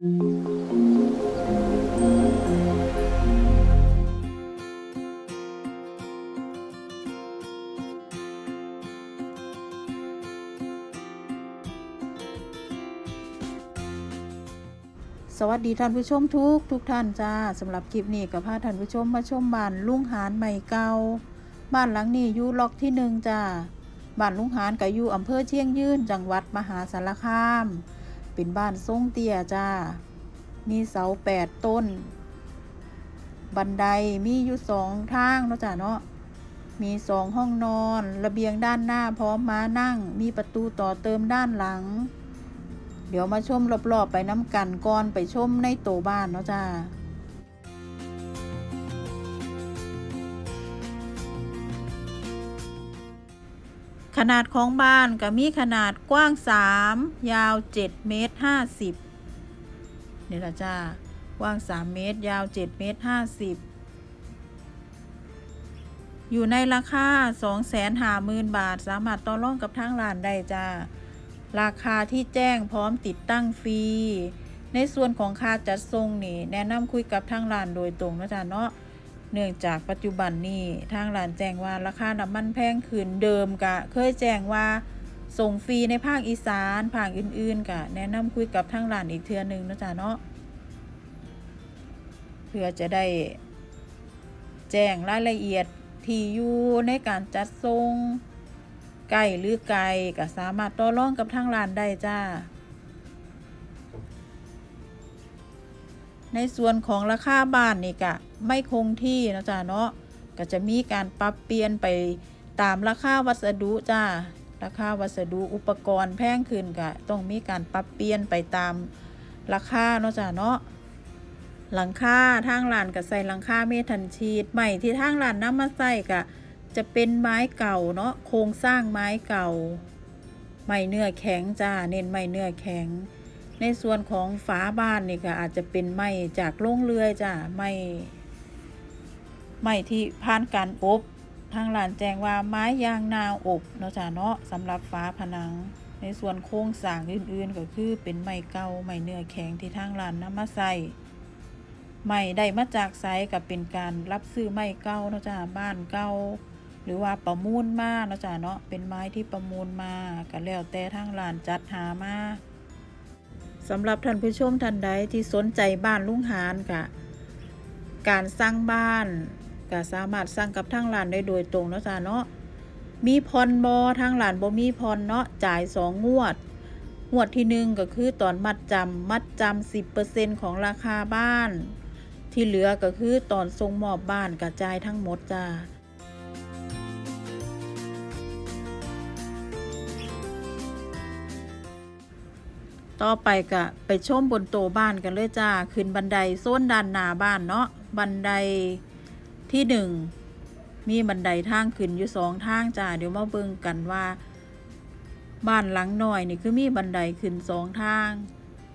สวัสดีท่านผู้ชมทุกทุกท่านจ้าสำหรับคลิปนี้กับพาท่านผู้ชมมาชมบ้านลุงหานใหม่เก่าบ้านหลังนี้อยู่ล็อกที่หนึ่งจ้าบ้านลุงหานกับอยู่อำเภอเชียงยืนจังหวัดมหาสารคาม เป็นบ้านทรงเตี้ยจ้า มีเสาแปดต้น บันไดมีอยู่สองทางเนาะจ้าเนาะ มีสองห้องนอน ระเบียงด้านหน้าพร้อมม้านั่ง มีประตูต่อเติมด้านหลัง เดี๋ยวมาชมรอบๆไปน้ำกันก่อนไปชมในโตบ้านเนาะจ้า ขนาดของบ้านก็มีขนาดกว้าง 3 ยาว 7 เมตร 50นี่ละจ้ากว้าง 3 เมตร ยาว 7 เมตร 50 อยู่ในราคา250,000 บาท สามารถต่อรองกับทางร้านได้จ้า ราคาที่แจ้งพร้อมติดตั้งฟรี ในส่วนของค่าจัดส่งนี่ แนะนำคุยกับทางร้านโดยตรงนะจ๊ะเนาะ เนื่องจากปัจจุบันนี้ทางร้านแจ้งว่าราคาน้ำมันแพงขึ้นเดิมกะเคยแจ้งว่าส่งฟรีในภาคอีสานภาคอื่นๆกะแนะนำคุยกับทางร้านอีกเทือหนึงนะจ๊ะเนาะเพื่อจะได้แจ้งรายละเอียดที่อยู่ในการจัดส่งไก่หรือไก่ก็สามารถต่อรองกับทางร้านได้จ้า ในส่วนของราคาบ้านนี่ก็ไม่คงที่นะจ้าเนาะก็จะมีการปรับเปลี่ยนไปตามราคาวัสดุจ้าราคาวัสดุอุปกรณ์แพงขึ้นก็ต้องมีการปรับเปลี่ยนไปตามราคาเนาะจ้าเนาะหลังคาทางร้านก็ใส่หลังคาเมทันชีตใหม่ที่ทางร้านนำมาใส่ก็จะเป็นไม้เก่าเนาะโครงสร้างไม้เก่า ไม้เนื้อแข็งจ้าเน้นไม้เนื้อแข็ง ในส่วนของฝาบ้านนี่ก็อาจจะเป็นไม้จากโรงเรือยจ้าไม้ไม้ที่ผ่านการอบทางร้านแจ้งว่าไม้ยางนาอบเนาะจ้าเนาะสำหรับฝาผนัง ในส่วนโครงสร้างอื่นๆ ก็คือเป็นไม้เก่าไม้เนื้อแข็งที่ทางร้านนำมาใส่ไม้ได้มาจากไซกับเป็นการรับซื้อไม้เก่าเนาะจ้าบ้านเก่าหรือว่าประมูลมาเนาะจ้าเนาะเป็นไม้ที่ประมูลมาก็แล้วแต่ทางร้านจัดหามา สำหรับท่านผู้ชมท่านใดที่สนใจบ้านลุงหานกะการสร้างบ้านก็สามารถสร้างกับทางร้านได้โดยตรงเนาะจ้าเนาะมีพรบอทางร้านบ่มีพรเนาะจ่ายสองงวด งวดที่หนึ่งก็คือตอนมัดจำมัดจำสิบเปอร์เซ็นของราคาบ้าน ที่เหลือก็คือตอนส่งมอบบ้านกระจายทั้งหมดจ้า ต่อไปก็ไปชมบนโตบ้านกันเลยจ้า ขึ้นบันไดโซนด้านหน้าบ้านเนาะ บันไดที่หนึ่งมีบันไดทางขึ้นอยู่สองทางจ้า เดี๋ยวมาเบิ่งกันว่า บ้านหลังหน่อยนี่คือมีบันไดขึ้นสองทาง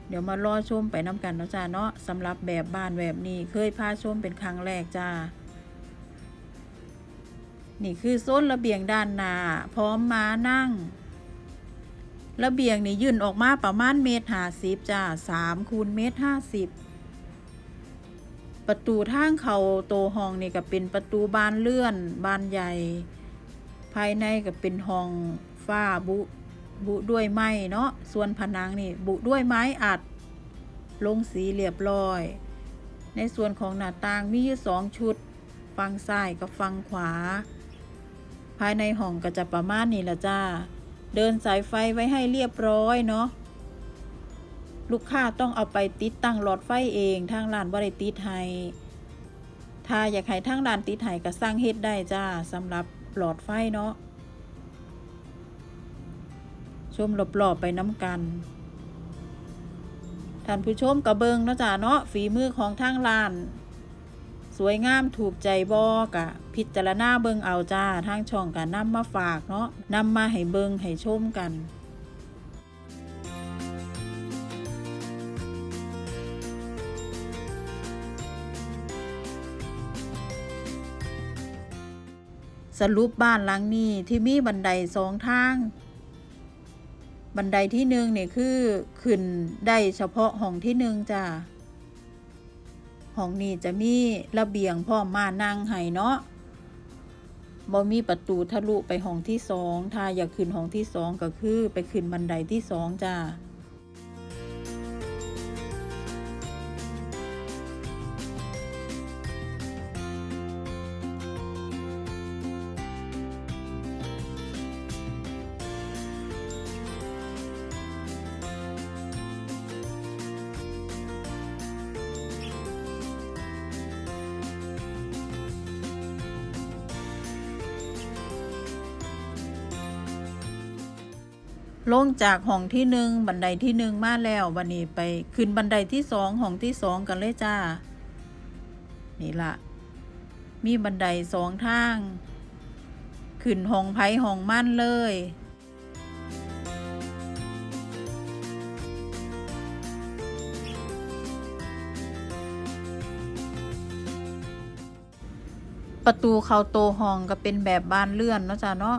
เดี๋ยวมารอชมไปน้ำกันเนาะจ้าเนาะสำหรับแบบบ้านแบบนี้เคยพาชมเป็นครั้งแรกจ้า นี่คือโซนระเบียงด้านหน้าพร้อมม้านั่ง ระเบียงนี่ยื่นออกมาประมาณเมตรห้าสิบจ้าสามคูณเมตรห้าสิบประตูทางเขาโตห้องนี่ก็เป็นประตูบานเลื่อนบานใหญ่ ภายในก็เป็นห้องฝ้าบุบุด้วยไม้เนาะส่วนผนังนี่บุด้วยไม้อัด ลงสีเรียบร้อย ในส่วนของหน้าต่างมีอยู่สองชุด ฝั่งซ้ายกับฝั่งขวา ภายในห้องก็จะประมาณนี้ละจ้า เดินสายไฟไว้ให้เรียบร้อยเนาะลูกค้าต้องเอาไปติดตั้งหลอดไฟเองทางร้านบริติดให้ถ้าอยากให้ทางร้านติดให้ก็สร้างเฮ็ดได้จ้าสำหรับหลอดไฟเนาะชมรอบๆไปน้ำกันท่านผู้ชมกระเบิงเนาะจ้าเนาะฝีมือของทางร้าน สวยงามถูกใจบอกะพิจารณาเบิงเอาจ้าทางช่องกะนำมาฝากเนาะนำมาให้เบิงให้ชมกันสรุปบ้านหลังนี้ที่มีบันไดสองทาง บันไดที่หนึ่งเนี่ยคือขึ้นได้เฉพาะห้องที่หนึ่งจ้า ห้องนี้จะมีระเบียงพร้อมมานั่งให้เนาะบ่มีประตูทะลุไปห้องที่สองถ้าอยากขึ้นห้องที่สองก็คือไปขึ้นบันไดที่สองจ้า ลงจากห้องที่หนึ่งบันไดที่หนึ่งมาแล้ววันนี้ไปขึ้นบันไดที่สองห้องที่สองกันเลยจ้า นี่ละมีบันไดสองทาง ขึ้นห้องไผ่ห้องมั่นเลยประตูเข้าโตห้องก็เป็นแบบบานเลื่อนเนาะจ้าเนาะ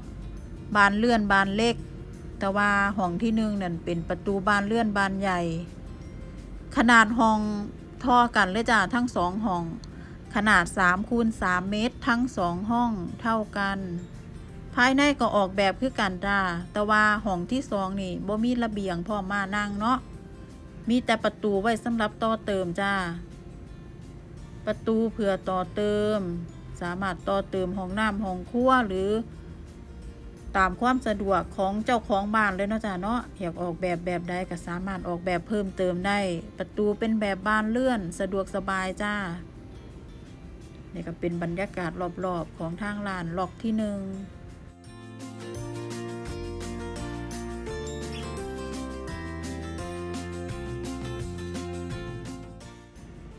บานเลื่อนบานเล็ก แต่ว่าห้องที่หนึ่งนั่นเป็นประตูบานเลื่อนบานใหญ่ ขนาดห้องท่อกันเลยจ้าทั้งสองห้อง ขนาด3คูณ3เมตรทั้งสองห้องเท่ากัน ภายในก็ออกแบบคือกันจ้าแต่ว่าห้องที่สองนี่บ่มีระเบียงพร้อมมานั่งเนาะมีแต่ประตูไว้สำหรับต่อเติมจ้า ประตูเพื่อต่อเติม สามารถต่อเติมห้องน้ำห้องครัวหรือ ตามความสะดวกของเจ้าของบ้านเลยเนาะจ้าเนาะอยากออกแบบแบบใดก็สามารถออกแบบเพิ่มเติมได้ ประตูเป็นแบบบานเลื่อน สะดวกสบายจ้านี่ก็เป็นบรรยากาศรอบๆของทางลานล็อกที่หนึ่ง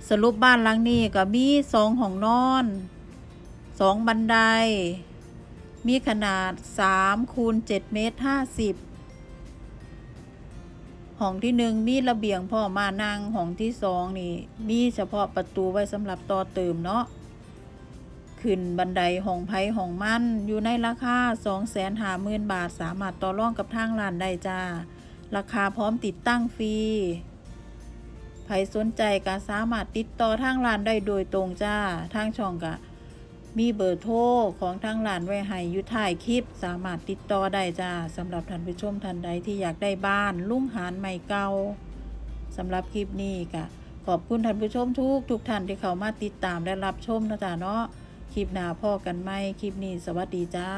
สรุปบ้านหลังนี้ก็มีสองห้องนอนสองบันได มีขนาด3คูณ7เมตร50ห้องที่หนึ่งมีระเบียงพ่อมานั่งห้องที่สองนี่ มีเฉพาะประตูไว้สำหรับต่อเติมเนาะขึ้นบันไดห้องไผ่ห้องมั่นอยู่ในราคา2 5 0 0 0 0 บาทสามารถต่อรองกับทางร้านได้จ้า ราคาพร้อมติดตั้งฟรีใครสนใจก็สามารถติดต่อทางร้านได้โดยตรงจ้า ทางช่องก็ มีเบอร์โทรของทางร้านไว้ให้อยู่ท้ายคลิป สามารถติดต่อได้จ้าสำหรับท่านผู้ชมท่านใดที่อยากได้บ้านลุ่งหานใหม่เก่าสำหรับคลิปนี้ก็ขอบคุณท่านผู้ชมทุกทุกท่านที่เข้ามาติดตามและรับชมนะจ้าเนาะคลิปหน้าพ่อกันไหมคลิปนี้สวัสดีจ้า